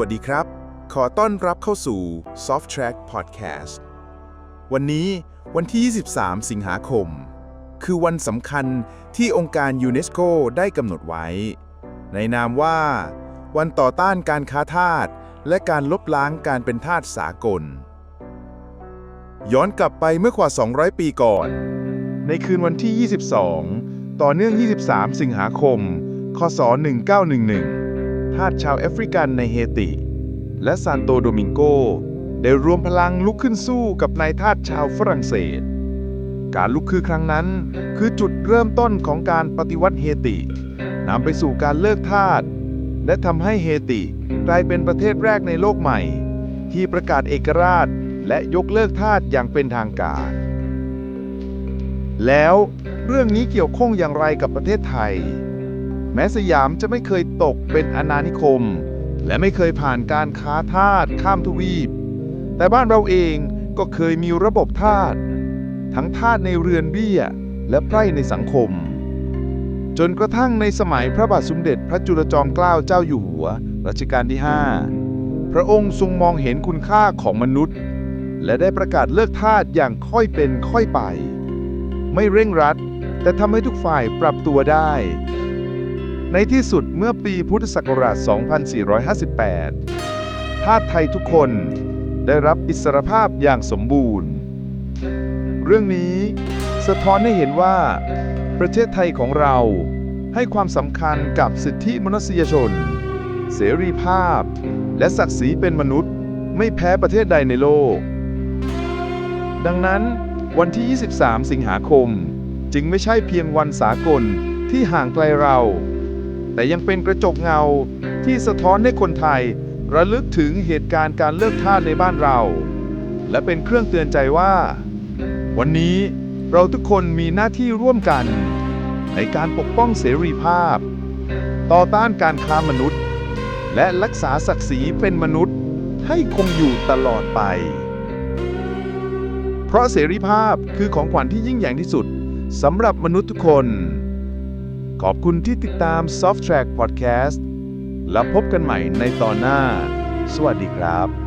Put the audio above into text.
วัสดีครับ ขอต้อนรับเข้าสู่ Soft Track Podcast วันนี้วันที่ 23 สิงหาคม คือวันสำคัญที่องค์การยูเนสโกได้กำหนดไว้ ในนามว่า วันต่อต้านการค้าทาสและการลบล้างการเป็นทาสสากล ย้อนกลับไปเมื่อกว่า 200 ปีก่อน ในคืนวันที่ 22 ต่อเนื่อง 23 สิงหาคม คศ 1911 ทาสชาวแอฟริกันในเฮติ และซานโตโดมิงโก ได้รวมพลังลุกขึ้นสู้กับนายทาสชาวฝรั่งเศส การลุกคือครั้งนั้น คือจุดเริ่มต้นของการปฏิวัติเฮตินำไปสู่การเลิกทาสและทำให้เฮติกลายเป็นประเทศแรกในโลกใหม่ ที่ประกาศเอกราชและยกเลิกทาสอย่างเป็นทางการ แล้วเรื่องนี้เกี่ยวข้องอย่างไรกับประเทศไทย แม้สยามจะไม่เคยตกเป็นอาณานิคม และไม่เคยผ่านการค้าทาสข้ามทวีป แต่บ้านเราเองก็เคยมีระบบทาสทั้งทาสในเรือนเบี้ย และไพร่ในสังคม จนกระทั่งในสมัยพระบาทสมเด็จพระจุลจอมเกล้าเจ้าอยู่หัวรัชกาลที่ 5 พระองค์ทรงมองเห็นคุณค่าของมนุษย์ และได้ประกาศเลิกทาสอย่างค่อยเป็นค่อยไป ไม่เร่งรัด แต่ทำให้ทุกฝ่ายปรับตัวได้ ในที่สุดเมื่อปีพุทธศักราช 2458 ทาสไทยทุกคนได้รับอิสรภาพอย่างสมบูรณ์ เรื่องนี้สะท้อนให้เห็นว่า ประเทศไทยของเราให้ความสำคัญกับสิทธิมนุษยชน เสรีภาพ และศักดิ์ศรีเป็นมนุษย์ไม่แพ้ประเทศใดในโลก ดังนั้นวันที่ 23 สิงหาคม จึงไม่ใช่เพียงวันสากลที่ห่างไกลเรา แต่ยังเป็นกระจกเงาที่สะท้อนให้คนไทย ระลึกถึงเหตุการณ์การเลิกทาสในบ้านเรา และเป็นเครื่องเตือนใจว่า วันนี้เราทุกคนมีหน้าที่ร่วมกัน ในการปกป้องเสรีภาพ ต่อต้านการค้ามนุษย์ และรักษาศักดิ์ศรีเป็นมนุษย์ให้คงอยู่ตลอดไป เพราะเสรีภาพคือของขวัญที่ยิ่งใหญ่ที่สุดสำหรับมนุษย์ทุกคน อบคุณที่ติดตาม Soft Track Podcast แล้วพบกันใหม่ในตอนหน้า สวัสดีครับ